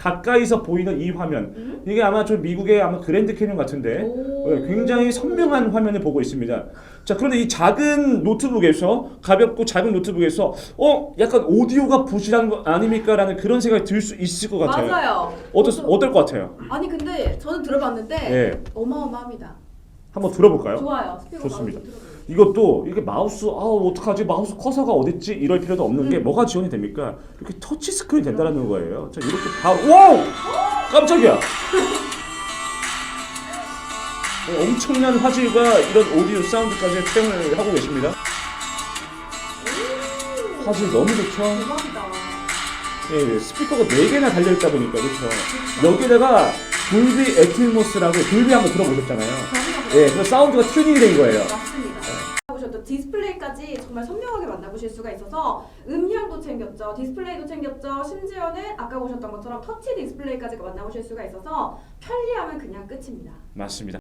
가까이서 보이는 이 화면 음? 이게 아마 저 미국의 아마 그랜드 캐년 같은데 오. 네, 굉장히 선명한 화면을 보고 있습니다. 자 그런데 이 작은 노트북에서 가볍고 작은 노트북에서 어 약간 오디오가 부실한 거 아닙니까라는 그런 생각이 들 수 있을 것 같아요. 맞아요. 어떨 저도- 어떨 것 같아요? 아니 근데 저는 들어봤는데 예, 어마어마합니다. 한번 들어볼까요? 좋아요. 좋습니다. 이것도 이게 마우스 아 어떡하지? 마우스 커서가 어딨지? 이럴 필요도 없는 게 음. 뭐가 지원이 됩니까? 이렇게 터치 스크린 된다는 거예요. 자 이렇게 바로 와우! 깜짝이야! 네, 엄청난 화질과 이런 오디오 사운드까지 표현을 하고 계십니다. 화질 너무 좋죠. 예, 예, 스피커가 4개나 달려있다 보니까 그렇죠? 여기다가 돌비 애틀모스라고 돌비 한번 들어보셨잖아요. 예, 그 사운드가 튜닝이 된 거예요. 맞습니다. 보셨던 디스플레이까지 정말 선명하게 만나보실 수가 있어서 음향도 챙겼죠, 디스플레이도 챙겼죠, 심지어는 아까 보셨던 것처럼 터치 디스플레이까지 만나보실 수가 있어서 편리함은 그냥 끝입니다. 맞습니다.